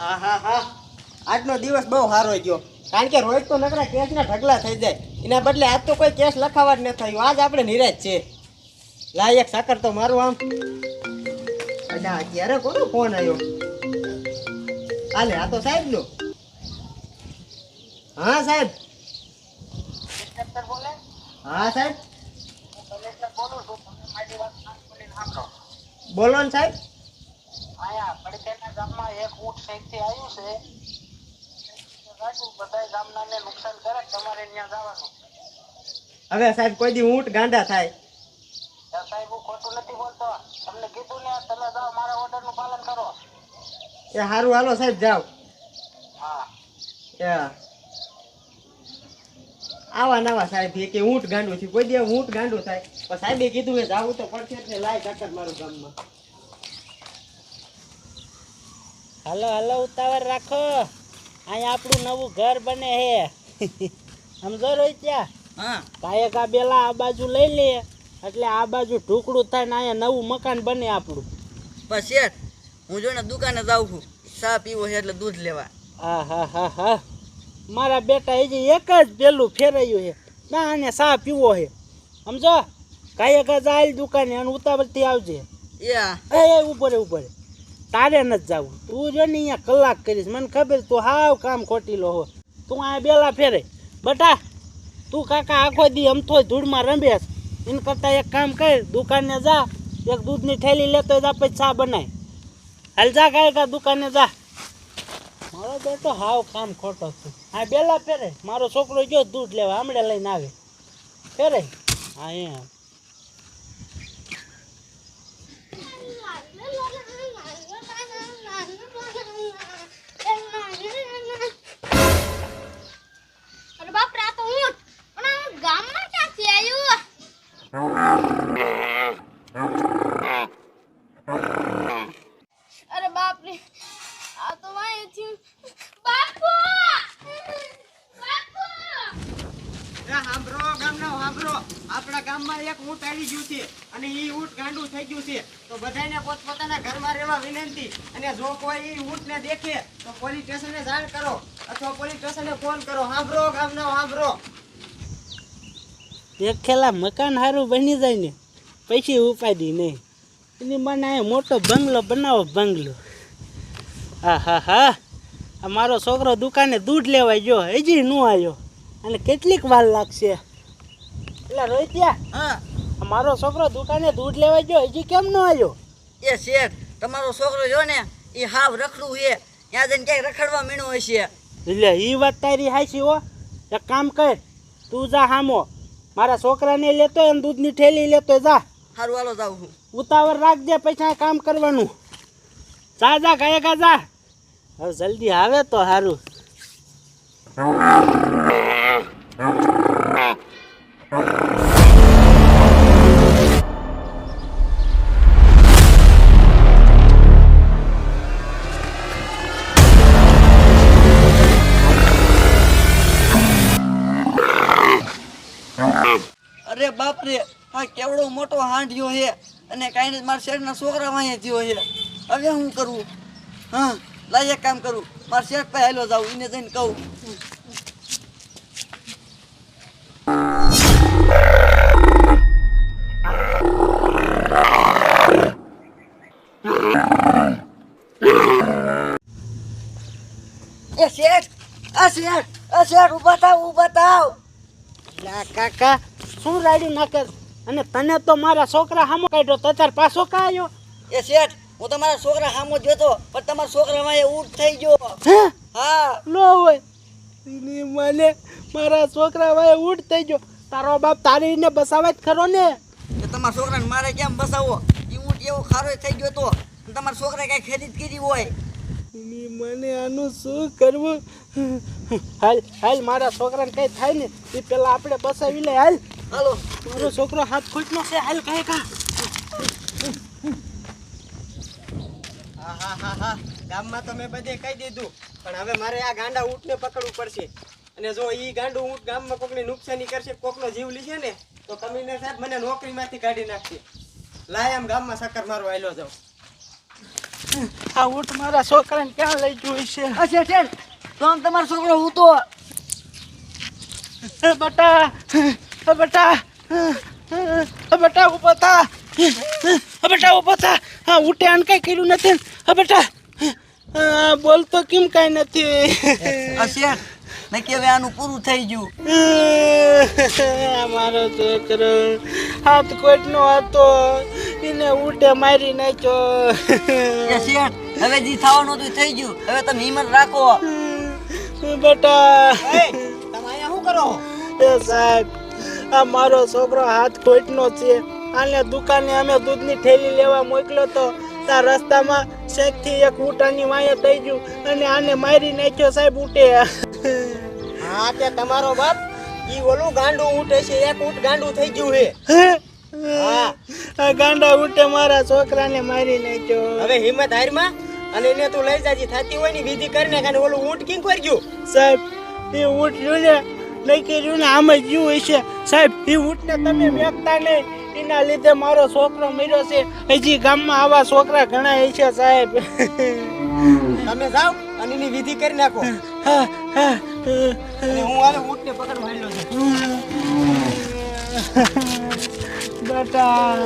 આજનો દિવસ બહુ સારો ગયો. કારણ કે રોજ તો નકરા કેસના ઢગલા થઈ જાય. એના બદલે આજ તો કોઈ કેસ લખાવા જ ન થયું. આજ આપણે નિરાજ છે. લાયક સાકર તો મારું આમ. અચ્છા અત્યારે કોનો ફોન આવ્યો હાલે, આ તો સાહેબ નો હા, સાહેબ. હા, સાહેબ. બોલો ને, સાહેબ. આયા પડકેના ગામમાં એક ઊંટ સાઈડથી આવ્યું છે. બધાય ગામનાને નુકસાન કરે તમારે ત્યાં જવાનું. હવે સાહેબ કોઈ દી ઊંટ ગાંડા થાય? સાહેબ હું ખોટું નથી બોલતો. તમને કીધું ને તમે જાઓ મારા ઓર્ડરનું પાલન કરો. એ સારું હાલો સાહેબ જાઓ. હા. આવા નવા સાહેબ એ કે ઊંટ ગાંડું છે કોઈ દે ઊંટ ગાંડું થાય. પણ સાહેબે કીધું કે જાવું તો પડશે એટલે લાય ચક્કર મારું ગામમાં. હાલો હાલો ઉતાવળ રાખો. અહીંયા આપણું નવું ઘર બને હે. સમજો રોહિત્યા હા. કાયક આ બેલા આ બાજુ લઈ લે એટલે આ બાજુ ઢુકડું થાય ને અહીંયા નવું મકાન બને આપણું. બસ શેઠ હું જો ને દુકાને જાઉં છું. ચા પીવો છે એટલે દૂધ લેવા. હા હા હા હા. મારા બેટા હજી એક જ પેલું ફેરાયું છે. ના આને ચા પીવો છે. સમજો? કાયક જ આવેલ દુકાને અને ઉતાવળથી આવજે. એ ઉપર ઉપર. તારે નથી જવું. તું જો ને અહીંયા કલાક કરીશ, મને ખબર તું હાવ કામ ખોટી લો હો. તું આ બેલા ફેરે. બટા, તું કાકા આખો દી અમથો ધૂળમાં રમેશ. એને કરતાં એક કામ કર, દુકાને જા. એક દૂધની થેલી લેતો જા પછી ચા બનાય. હાલ જા કાંઈ કા દુકાને જા. મારો બેટો હાવ કામ ખોટો છે હા બેલા ફેરે. મારો છોકરો જો દૂધ લેવા. હમણાં લઈને આવે. ફેરે. હા એમ ગામમાં એક ઊંટ આવી ગયું છે અને એ ઊંટ ગાંડું થઈ ગયું છે. તો બધાને પોતપોતાના ઘરમાં રહેવા વિનંતી. અને જો કોઈ એ ઊંટને દેખે, તો પોલીસ સ્ટેશને જાણ કરો અથવા પોલીસ સ્ટેશને ફોન કરો. સાંભળો ગામનો સાંભળો દેખેલા મકાન સારું બની જાય ને, પછી ઉપાડી નહીં. એની મને મોટો બંગલો બનાવો, બંગલો. હા હા હા. મારો છોકરો દુકાને દૂધ લેવા ગયો, હજી ન આવ્યો. અને કેટલીક વાર લાગશે. એટલે રોહિત્યા હા. મારો છોકરો દુકાને દૂધ લેવા ગયો હજી કેમ ન આવ્યો? એ શેઠ તમારો છોકરો જો ને એ હાવ રખડું છે ત્યાં જઈને ક્યાંક રખડવા મીણું હશે એટલે એ વાત તારી હાચી હો. એક કામ કર તું જા હામો. મારા છોકરાને લેતો અને દૂધની ઠેલી લેતો જા. સારું હાલો જાઉં છું ઉતાવળ રાખજે પૈસા કામ કરવાનું. જા જા ગાય જા. હવે જલ્દી આવે તો સારું બાપ રે આ કેવડો મોટો હાંડિયો છે અને કાંઈ મારા શેઠના છોકરા વાંહે થયો છે. હવે હું કરું? હા, લાય એક કામ કરું. મારા શેઠ પાસે હાલો જાઉં એને જઈને કહું. એ શેઠ, આ શેઠ આ શેઠ ઊભા થાવ ઊભા થાવ. કાકા શું રાડ્યું નાખે અને તને તો મારા છોકરા સામો કાઢ્યો તો તાર પાછો કા આવ્યો એ શેઠ હું તમારા છોકરા સામો જોતો પણ તમારા છોકરા માં ઊંટ થઈ ગયો. હા? નો હોય. મને મારા છોકરા ભાઈ ઉઠ થઈ ગયો. તારો બાપ તારીને બસાવે જ ખરો ને? તમારા છોકરાને મારે કેમ બસાવો એ ઉઠ એવો ખારો થઈ ગયો તો તમારા છોકરા કઈ ખેતી કરી હોય. મને આનું શું કરવું? હાલ હાલ મારા છોકરાને કઈ થાય ને એ પેલા આપણે બસાવી લે હાલ. હાલો. મારો છોકરો હાથ ખૂટનો છે હાલ કહે કા હા હા હા હા. ગામમાં તો મેં બધે કહી દીધું. પણ હવે મારે આ ગાંડા ઊંટને પકડવું પડશે. અને જો ઈ ગાંડું ઊંટ ગામમાં કોકની નુકસાની કરશે કોકનો જીવ લીશે ને તો કમિશનર સાહેબ મને નોકરીમાંથી કાઢી નાખશે. લાય આમ ગામમાં સક્કર મારો આયલો જાઉં. આ ઊંટ મારા છોકરાને ક્યાં લઈ ગયું છે? અચ્છા શેઠ શેઠ તો આમ તમારો છોકરો હું તો બટા. બટા બેટા બટા ઊભો થા બેટા ઊભો થા હા ઉઠે આને કઈ કર્યું નથી. હા બેટા બોલતો કેમ કઈ નથી? શેઠ મેં કે હવે આનું પૂરું થઈ ગયું. મારો છોકરો હાથ કોટનો હતો. એને ઉઠે મારી નાખ્યો. શેઠ હવે જે થવાનું હતું થઈ ગયું. હવે તમે હિંમત રાખો. બેટા. તમે અહીંયા શું કરો? એ સાહેબ આ મારો છોકરો હાથ ખોટનો છે. આને દુકાને અમે દૂધની થેલી લેવા મોકલ્યો તો ત્યાં રસ્તામાં શેકથી એક ઊંટાની વાંયે થઈ ગયું અને આને મારી નાખ્યો સાહેબ ઊંટે. હા તે તમારો બાપ? ઈ ઓલું ગાંડું ઊંટે છે એક ઊંટ ગાંડું થઈ ગયું હે. હા. ગાંડા ઊંટે મારા છોકરાને મારી નાખ્યો. હવે હિંમત હારમાં? અને એને તું લઈ જાજી થતી હોય ને વિધિ કરીને કાને ઓલું ઊંટ કિંગ કરી ગયું સાહેબ એ ઊંટ રહ્યું નહીં કર્યું ને આમ જ જીવ હશે સાહેબ એ ઊંટને તમે વેચતા નહીં. એના લીધે મારો છોકરો મર્યો છે. હજી ગામમાં આવા છોકરા ઘણા હશે સાહેબ. તમે જાઓ અને એની વિધિ કરી નાખો. હા, હા, હું હાલે ઊંટને પકડ હેલો છું. બેટા.